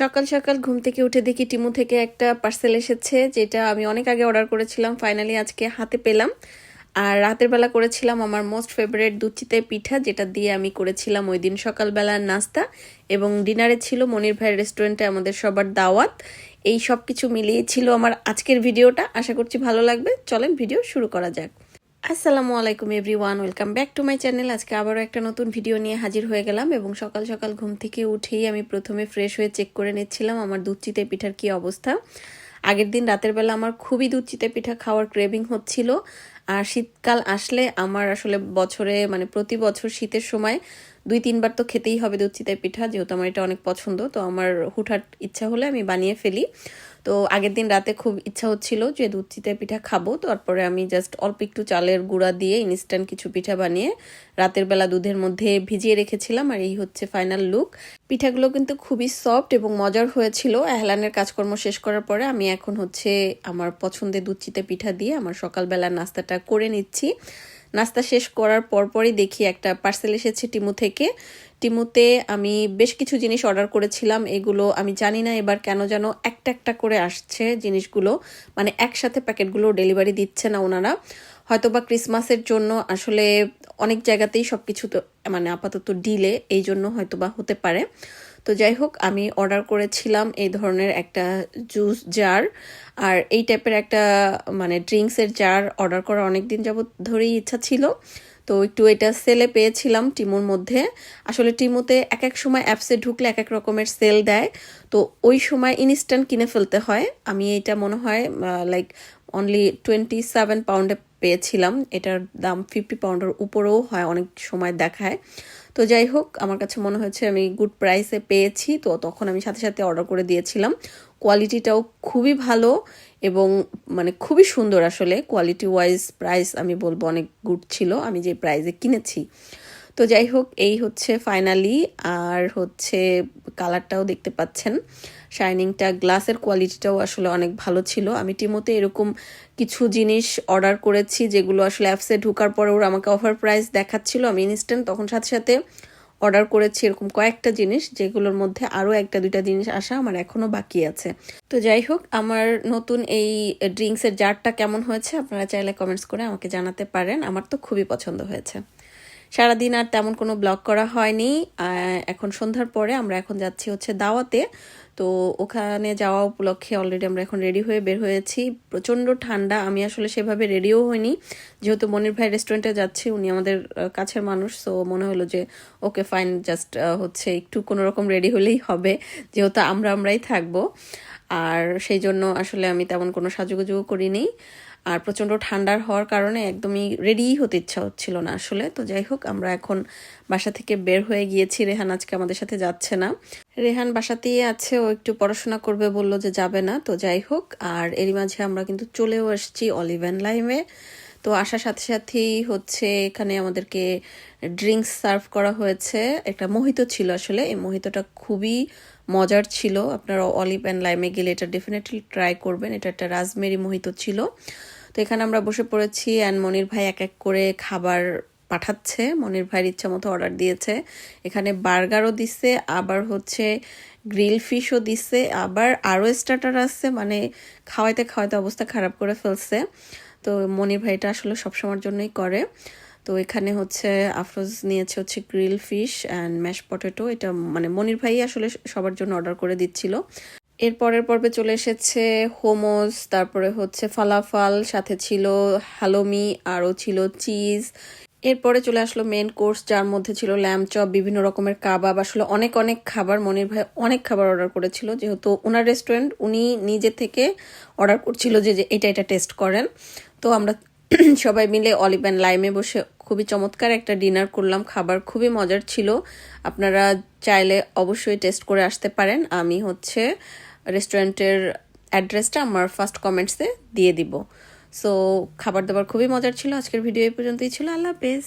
সকাল সকাল ঘুম থেকে উঠে দেখি টিমু থেকে একটা পার্সেল এসেছে, যেটা আমি অনেক আগে অর্ডার করেছিলাম। ফাইনালি আজকে হাতে পেলাম। আর রাতের বেলা করেছিলাম আমার মোস্ট ফেভারিট দুধ চিতাই পিঠা, যেটা দিয়ে আমি করেছিলাম ওই দিন সকালবেলার নাস্তা। এবং ডিনারে ছিল মনির ভাইয়ের রেস্টুরেন্টে আমাদের সবার দাওয়াত। এই সব কিছু মিলিয়ে ছিল আমার আজকের ভিডিওটা আশা করছি ভালো লাগবে। চলেন ভিডিও শুরু করা যাক। আসসালামু আলাইকুম everyone welcome back to my channel আজকে আবারও একটা নতুন ভিডিও নিয়ে হাজির হয়ে গেলাম এবং সকাল সকাল ঘুম থেকে উঠেই আমি প্রথমে ফ্রেশ হয়ে চেক করে নিচ্ছিলাম আমার দুধ চিতে পিঠার কি অবস্থা। আগের দিন রাতের বেলা আমার খুবই দুধ চিতে পিঠা খাওয়ার ক্রেভিং হচ্ছিল। আর শীতকাল আসলে আমার আসলে বছরে মানে প্রতি বছর শীতের সময় দুই, তিনবার তো খেতেই হবে দুধ চিতাই পিঠা, যেহেতু আমার এটা অনেক পছন্দ। তো আমার হুটহাট ইচ্ছা হলে আমি বানিয়ে ফেলি। তো আগের দিন রাতে খুব ইচ্ছা হচ্ছিল যে দুধ চিতাই পিঠা খাব। তারপরে আমি জাস্ট অল্প একটু চালের গুঁড়া দিয়ে ইনস্ট্যান্ট কিছু পিঠা বানিয়ে রাতের বেলা দুধের মধ্যে ভিজিয়ে রেখেছিলাম আর এই হচ্ছে ফাইনাল লুক পিঠাগুলো কিন্তু খুবই সফট এবং মজার হয়েছিল। এহলানের কাজকর্ম শেষ করার পরে আমি এখন হচ্ছে আমার পছন্দের দুধ চিতে পিঠা দিয়ে আমার সকালবেলার নাস্তাটা করে নিচ্ছি। নাস্তা শেষ করার পরপরই দেখি একটা পার্সেল এসেছে টিমু থেকে। টিমুতে আমি বেশ কিছু জিনিস অর্ডার করেছিলাম, এগুলো আমি জানি না এবার কেন যেন একটা একটা করে আসছে জিনিসগুলো। মানে একসাথে প্যাকেটগুলো ডেলিভারি দিচ্ছে না ওনারা। হয়তো বা ক্রিসমাসের জন্য আসলে অনেক জায়গাতেই সব কিছু তো মানে আপাতত ডিলে এই জন্য হয়তো বা হতে পারে। তো যাই হোক, আমি অর্ডার করেছিলাম এই ধরনের একটা জুস জার আর এই টাইপের একটা মানে ড্রিঙ্কসের জার অর্ডার করা অনেক দিন যাবৎ ধরেই ইচ্ছা ছিল। তো একটু এটা সেলে পেয়েছিলাম টিমুর মধ্যে। আসলে টিমোতে এক এক সময় অ্যাপসে ঢুকলে এক এক রকমের সেল দেয়। তো ওই সময় ইনস্ট্যান্ট কিনে ফেলতে হয়। আমি এটা মনে হয় লাইক অনলি টোয়েন্টি সেভেন পাউন্ডে পেয়েছিলাম। এটার দাম ফিফটি পাউন্ডের উপরেও হয়, অনেক সময় দেখায়। তো যাই হোক, আমার কাছে মনে হয়েছে আমি গুড প্রাইসে পেয়েছি। তো তখন আমি সাথে সাথে অর্ডার করে দিয়েছিলাম। কোয়ালিটিটাও খুবই ভালো এবং মানে খুবই সুন্দর আসলে। কোয়ালিটি ওয়াইজ প্রাইস আমি বলব অনেক গুড ছিল। আমি যে প্রাইসে কিনেছি। তো যাই হোক, এই হচ্ছে ফাইনালি আর হচ্ছে কালারটাও দেখতে পাচ্ছেন। শাইনিংটা গ্লাসের কোয়ালিটিটাও আসলে অনেক ভালো ছিল। আমি টিমোতে এরকম কিছু জিনিস অর্ডার করেছি যেগুলো আসলে অ্যাপসে ঢুকার পরে ওরা আমাকে অফার প্রাইস দেখাচ্ছিল। আমি ইনস্ট্যান্ট তখন সাথে সাথে অর্ডার করেছি এরকম কয়েকটা জিনিস, যেগুলোর মধ্যে আরও একটা, দুইটা জিনিস আসা আমার এখনও বাকি আছে। তো যাই হোক, আমার নতুন এই ড্রিঙ্কসের জারটা কেমন হয়েছে আপনারা চাইলে কমেন্টস করে আমাকে জানাতে পারেন। আমার তো খুবই পছন্দ হয়েছে। সারাদিন আর তেমন কোনো ব্লগ করা হয়নি। এখন সন্ধ্যার পরে আমরা এখন যাচ্ছি হচ্ছে দাওয়াতে। তো ওখানে যাওয়া উপলক্ষে অলরেডি আমরা এখন রেডি হয়ে বের হয়েছি। প্রচণ্ড ঠান্ডা, আমি আসলে সেভাবে রেডিও হইনি। যেহেতু মনির ভাই রেস্টুরেন্টে যাচ্ছি, উনি আমাদের কাছের মানুষ সো মনে হলো যে ওকে ফাইন জাস্ট হচ্ছে একটু কোনো রকম রেডি হলেই হবে। যেহেতু আমরা আমরাই থাকব। আর সেই জন্য আসলে আমি তেমন কোনো সাজুগুজুও করিনি। আর প্রচণ্ড ঠান্ডার হওয়ার কারণে একদমই রেডিই হতে ইচ্ছা হচ্ছিল না আসলে। তো যাই হোক, আমরা এখন বাসা থেকে বের হয়ে গিয়েছি। রেহান আজকে আমাদের সাথে যাচ্ছে না। রেহান বাসাতেই আছে, ও একটু পড়াশোনা করবে বলল যে যাবে না। তো যাই হোক, আর এরই মাঝে আমরা কিন্তু চলেও এসেছি অলিভেন লাইমে তো আসার সাথে সাথেই হচ্ছে এখানে আমাদেরকে ড্রিঙ্কস সার্ভ করা হয়েছে। একটা মোহিত ছিল আসলে, এই মোহিতটা খুবই মজার ছিল। আপনারা অলিভ অ্যান্ড লাইমে গেলে এটা ডেফিনেটলি ট্রাই করবেন। এটা একটা রাজমেরি মোহিত ছিল। তো এখানে আমরা বসে পড়েছি অ্যান্ড মনির ভাই এক এক করে খাবার পাঠাচ্ছে। মনির ভাইয়ের ইচ্ছা মতো অর্ডার দিয়েছে। এখানে বার্গারও দিচ্ছে আবার হচ্ছে গ্রিল ফিশও দিচ্ছে আবার আরও স্টার্টার আসছে মানে খাওয়াইতে খাওয়াইতে অবস্থা খারাপ করে ফেলছে। তো মনির ভাইটা আসলে সবসময়ের জন্যই করে। তো এখানে হচ্ছে আফরোজ নিয়েছে হচ্ছে grill fish and mash potato. এটা মানে মনির ভাই আসলে সবার জন্য অর্ডার করে দিচ্ছিল। এর পরের পর্বে চলে এসেছে হোমোস তারপরে হচ্ছে ফালাফাল, সাথে ছিল হালোমি, আরও ছিল চিজ। এরপরে চলে আসলো মেন কোর্স, যার মধ্যে ছিল ল্যাম চপ, বিভিন্ন রকমের কাবাব। আসলে অনেক অনেক খাবার মনির ভাই অনেক খাবার অর্ডার করেছিল। যেহেতু ওনার রেস্টুরেন্ট, উনি নিজে থেকে অর্ডার করছিল যে এটা এটা টেস্ট করেন। তো আমরা সবাই মিলে অলিভ অ্যান্ড লাইমে বসে খুবই চমৎকার একটা ডিনার করলাম। খাবার খুবই মজার ছিল। আপনারা চাইলে অবশ্যই টেস্ট করে আসতে পারেন। আমি হচ্ছে রেস্টুরেন্টের অ্যাড্রেসটা আমার ফার্স্ট কমেন্টসে দিয়ে দিব। সো খাবার দাবার খুবই মজার ছিল। আজকের ভিডিও এই পর্যন্তই ছিল। আল্লাহ হাফেজ।